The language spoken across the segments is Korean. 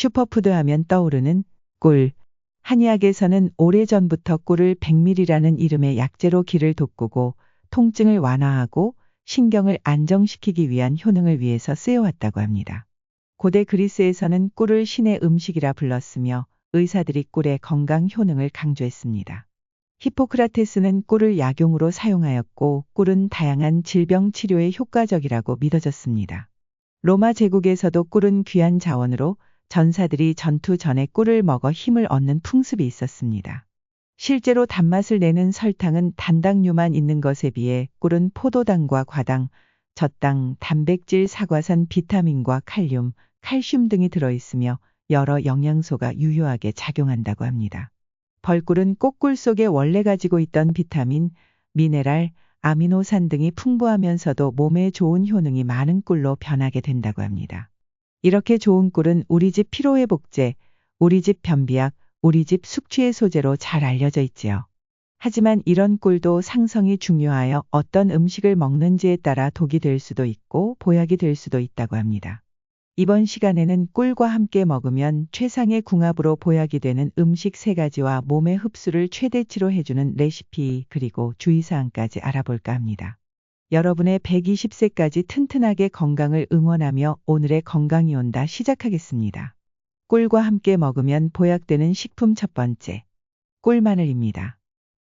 슈퍼푸드 하면 떠오르는 꿀. 한의학에서는 오래전부터 꿀을 백밀이라는 이름의 약재로 기를 돋구고 통증을 완화하고 신경을 안정시키기 위한 효능을 위해서 쓰여왔다고 합니다. 고대 그리스에서는 꿀을 신의 음식이라 불렀으며 의사들이 꿀의 건강 효능을 강조했습니다. 히포크라테스는 꿀을 약용으로 사용하였고 꿀은 다양한 질병 치료에 효과적이라고 믿어졌습니다. 로마 제국에서도 꿀은 귀한 자원으로 전사들이 전투 전에 꿀을 먹어 힘을 얻는 풍습이 있었습니다. 실제로 단맛을 내는 설탕은 단당류만 있는 것에 비해 꿀은 포도당과 과당, 젖당, 단백질, 사과산, 비타민과 칼륨, 칼슘 등이 들어있으며 여러 영양소가 유효하게 작용한다고 합니다. 벌꿀은 꽃꿀 속에 원래 가지고 있던 비타민, 미네랄, 아미노산 등이 풍부하면서도 몸에 좋은 효능이 많은 꿀로 변하게 된다고 합니다. 이렇게 좋은 꿀은 우리 집 피로회복제, 우리 집 변비약, 우리 집 숙취의 소재로 잘 알려져 있지요. 하지만 이런 꿀도 상성이 중요하여 어떤 음식을 먹는지에 따라 독이 될 수도 있고 보약이 될 수도 있다고 합니다. 이번 시간에는 꿀과 함께 먹으면 최상의 궁합으로 보약이 되는 음식 세 가지와 몸의 흡수를 최대치로 해주는 레시피 그리고 주의사항까지 알아볼까 합니다. 여러분의 120세까지 튼튼하게 건강을 응원하며 오늘의 건강이 온다 시작하겠습니다. 꿀과 함께 먹으면 보약되는 식품 첫 번째. 꿀마늘입니다.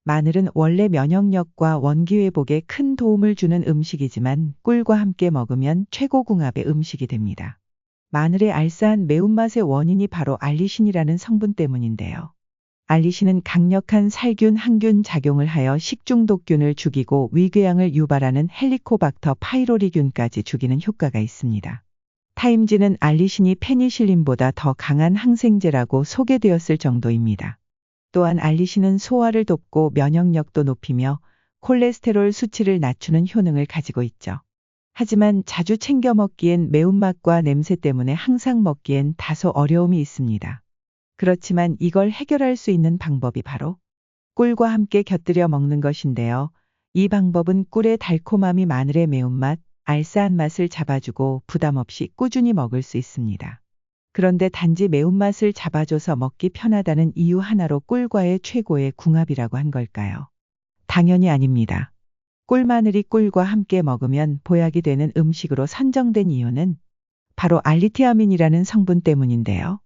마늘은 원래 면역력과 원기회복에 큰 도움을 주는 음식이지만 꿀과 함께 먹으면 최고 궁합의 음식이 됩니다. 마늘의 알싸한 매운맛의 원인이 바로 알리신이라는 성분 때문인데요. 알리신은 강력한 살균 항균 작용을 하여 식중독균을 죽이고 위궤양을 유발하는 헬리코박터 파이로리균까지 죽이는 효과가 있습니다. 타임지는 알리신이 페니실린보다 더 강한 항생제라고 소개되었을 정도입니다. 또한 알리신은 소화를 돕고 면역력도 높이며 콜레스테롤 수치를 낮추는 효능을 가지고 있죠. 하지만 자주 챙겨 먹기엔 매운맛과 냄새 때문에 항상 먹기엔 다소 어려움이 있습니다. 그렇지만 이걸 해결할 수 있는 방법이 바로 꿀과 함께 곁들여 먹는 것인데요. 이 방법은 꿀의 달콤함이 마늘의 매운맛, 알싸한 맛을 잡아주고 부담 없이 꾸준히 먹을 수 있습니다. 그런데 단지 매운맛을 잡아줘서 먹기 편하다는 이유 하나로 꿀과의 최고의 궁합이라고 한 걸까요? 당연히 아닙니다. 꿀마늘이 꿀과 함께 먹으면 보약이 되는 음식으로 선정된 이유는 바로 알리티아민이라는 성분 때문인데요.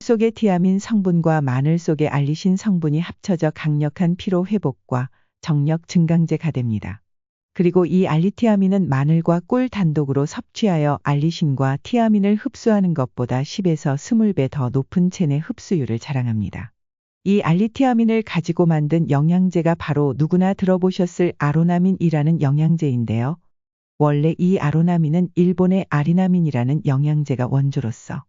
속의 티아민 성분과 마늘 속의 알리신 성분이 합쳐져 강력한 피로 회복과 정력 증강제가 됩니다. 그리고 이 알리티아민은 마늘과 꿀 단독으로 섭취하여 알리신과 티아민을 흡수하는 것보다 10에서 20배 더 높은 체내 흡수율을 자랑합니다. 이 알리티아민을 가지고 만든 영양제가 바로 누구나 들어보셨을 아로나민이라는 영양제인데요. 원래 이 아로나민은 일본의 아리나민이라는 영양제가 원조로서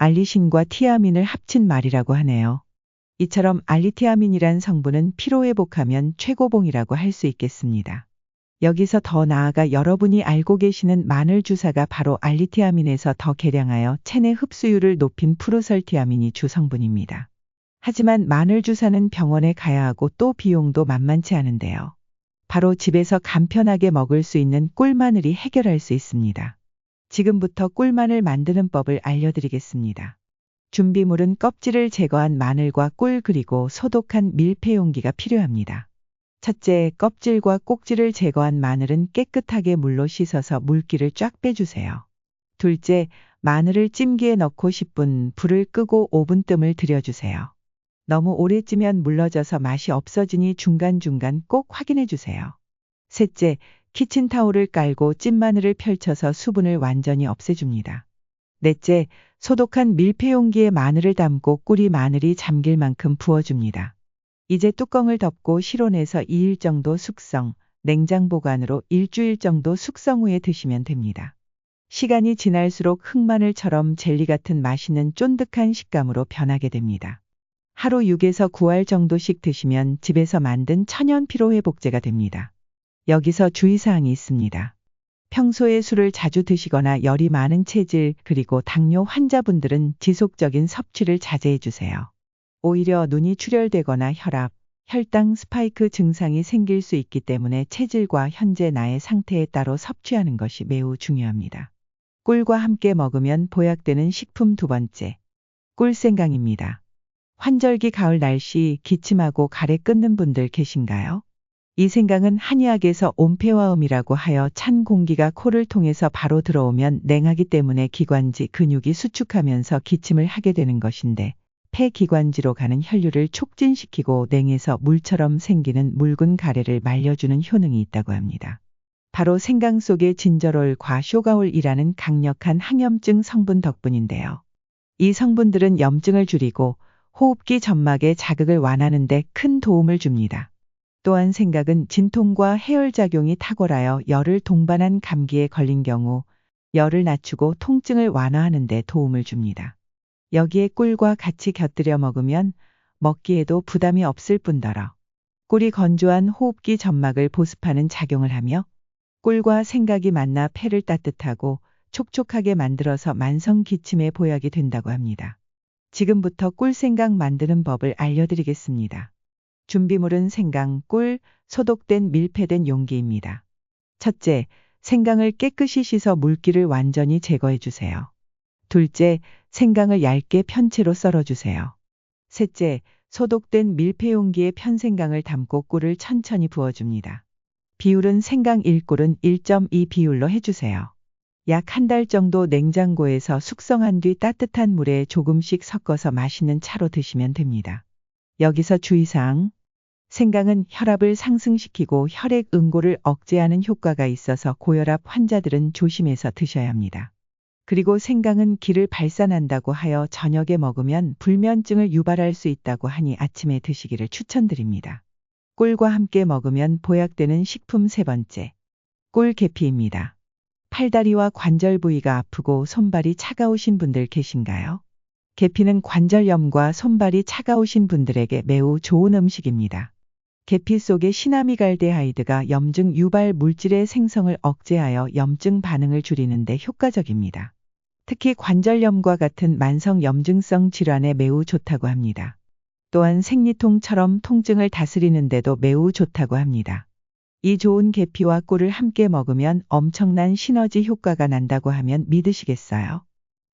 알리신과 티아민을 합친 말이라고 하네요. 이처럼 알리티아민이란 성분은 피로회복하면 최고봉이라고 할 수 있겠습니다. 여기서 더 나아가 여러분이 알고 계시는 마늘 주사가 바로 알리티아민에서 더 개량하여 체내 흡수율을 높인 프로설티아민이 주성분입니다. 하지만 마늘 주사는 병원에 가야 하고 또 비용도 만만치 않은데요. 바로 집에서 간편하게 먹을 수 있는 꿀마늘이 해결할 수 있습니다. 지금부터 꿀마늘 만드는 법을 알려드리겠습니다. 준비물은 껍질을 제거한 마늘과 꿀 그리고 소독한 밀폐 용기가 필요합니다. 첫째, 껍질과 꼭지를 제거한 마늘은 깨끗하게 물로 씻어서 물기를 쫙 빼주세요. 둘째, 마늘을 찜기에 넣고 10분 불을 끄고 5분 뜸을 들여주세요. 너무 오래 찌면 물러져서 맛이 없어지니 중간중간 꼭 확인해 주세요. 셋째, 키친타올을 깔고 찐 마늘을 펼쳐서 수분을 완전히 없애줍니다. 넷째, 소독한 밀폐 용기에 마늘을 담고 꿀이 마늘이 잠길 만큼 부어줍니다. 이제 뚜껑을 덮고 실온에서 2일 정도 숙성, 냉장 보관으로 일주일 정도 숙성 후에 드시면 됩니다. 시간이 지날수록 흑마늘처럼 젤리 같은 맛있는 쫀득한 식감으로 변하게 됩니다. 하루 6에서 9알 정도씩 드시면 집에서 만든 천연 피로 회복제가 됩니다. 여기서 주의사항이 있습니다. 평소에 술을 자주 드시거나 열이 많은 체질 그리고 당뇨 환자분들은 지속적인 섭취를 자제해 주세요. 오히려 눈이 출혈되거나 혈압, 혈당 스파이크 증상이 생길 수 있기 때문에 체질과 현재 나의 상태에 따라 섭취하는 것이 매우 중요합니다. 꿀과 함께 먹으면 보약되는 식품 두 번째. 꿀생강입니다. 환절기 가을 날씨 기침하고 가래 끊는 분들 계신가요? 이 생강은 한의학에서 옴폐화음이라고 하여 찬 공기가 코를 통해서 바로 들어오면 냉하기 때문에 기관지 근육이 수축하면서 기침을 하게 되는 것인데 폐기관지로 가는 혈류를 촉진시키고 냉에서 물처럼 생기는 묽은 가래를 말려주는 효능이 있다고 합니다. 바로 생강 속의 진저롤과 쇼가올이라는 강력한 항염증 성분 덕분인데요. 이 성분들은 염증을 줄이고 호흡기 점막의 자극을 완화하는 데 큰 도움을 줍니다. 또한 생각은 진통과 해열작용이 탁월하여 열을 동반한 감기에 걸린 경우 열을 낮추고 통증을 완화하는 데 도움을 줍니다. 여기에 꿀과 같이 곁들여 먹으면 먹기에도 부담이 없을 뿐더러 꿀이 건조한 호흡기 점막을 보습하는 작용을 하며 꿀과 생각이 만나 폐를 따뜻하고 촉촉하게 만들어서 만성 기침에 보약이 된다고 합니다. 지금부터 꿀생강 만드는 법을 알려드리겠습니다. 준비물은 생강, 꿀, 소독된 밀폐된 용기입니다. 첫째, 생강을 깨끗이 씻어 물기를 완전히 제거해 주세요. 둘째, 생강을 얇게 편채로 썰어 주세요. 셋째, 소독된 밀폐 용기에 편생강을 담고 꿀을 천천히 부어줍니다. 비율은 생강 1꿀은 1.2 비율로 해주세요. 약 한 달 정도 냉장고에서 숙성한 뒤 따뜻한 물에 조금씩 섞어서 마시는 차로 드시면 됩니다. 여기서 주의사항. 생강은 혈압을 상승시키고 혈액 응고를 억제하는 효과가 있어서 고혈압 환자들은 조심해서 드셔야 합니다. 그리고 생강은 기를 발산한다고 하여 저녁에 먹으면 불면증을 유발할 수 있다고 하니 아침에 드시기를 추천드립니다. 꿀과 함께 먹으면 보약되는 식품 세 번째. 꿀 계피입니다. 팔다리와 관절 부위가 아프고 손발이 차가우신 분들 계신가요? 계피는 관절염과 손발이 차가우신 분들에게 매우 좋은 음식입니다. 계피 속의 시나미갈데하이드가 염증 유발 물질의 생성을 억제하여 염증 반응을 줄이는 데 효과적입니다. 특히 관절염과 같은 만성 염증성 질환에 매우 좋다고 합니다. 또한 생리통처럼 통증을 다스리는 데도 매우 좋다고 합니다. 이 좋은 계피와 꿀을 함께 먹으면 엄청난 시너지 효과가 난다고 하면 믿으시겠어요?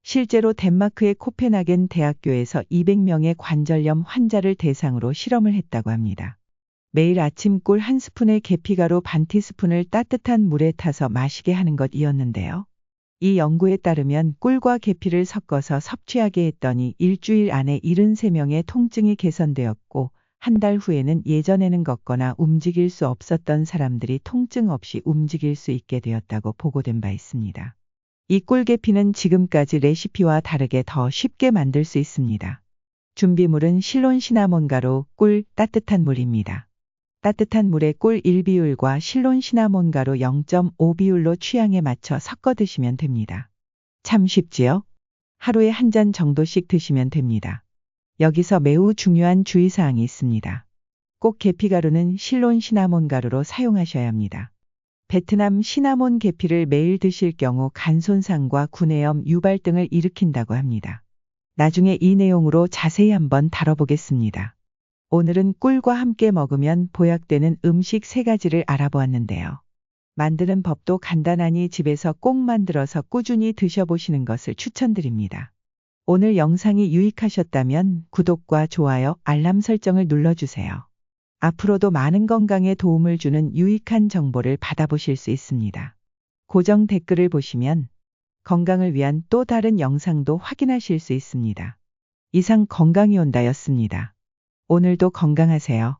실제로 덴마크의 코펜하겐 대학교에서 200명의 관절염 환자를 대상으로 실험을 했다고 합니다. 매일 아침 꿀 한 스푼에 계피가루 반 티스푼을 따뜻한 물에 타서 마시게 하는 것이었는데요. 이 연구에 따르면 꿀과 계피를 섞어서 섭취하게 했더니 일주일 안에 73명의 통증이 개선되었고 한 달 후에는 예전에는 걷거나 움직일 수 없었던 사람들이 통증 없이 움직일 수 있게 되었다고 보고된 바 있습니다. 이 꿀계피는 지금까지 레시피와 다르게 더 쉽게 만들 수 있습니다. 준비물은 실론 시나몬 가루, 꿀, 따뜻한 물입니다. 따뜻한 물에 꿀 1비율과 실론 시나몬 가루 0.5비율로 취향에 맞춰 섞어 드시면 됩니다. 참 쉽지요? 하루에 한 잔 정도씩 드시면 됩니다. 여기서 매우 중요한 주의사항이 있습니다. 꼭 계피가루는 실론 시나몬 가루로 사용하셔야 합니다. 베트남 시나몬 계피를 매일 드실 경우 간 손상과 구내염 유발 등을 일으킨다고 합니다. 나중에 이 내용으로 자세히 한번 다뤄보겠습니다. 오늘은 꿀과 함께 먹으면 보약되는 음식 세 가지를 알아보았는데요. 만드는 법도 간단하니 집에서 꼭 만들어서 꾸준히 드셔보시는 것을 추천드립니다. 오늘 영상이 유익하셨다면 구독과 좋아요, 알람 설정을 눌러주세요. 앞으로도 많은 건강에 도움을 주는 유익한 정보를 받아보실 수 있습니다. 고정 댓글을 보시면 건강을 위한 또 다른 영상도 확인하실 수 있습니다. 이상 건강이 온다였습니다. 오늘도 건강하세요.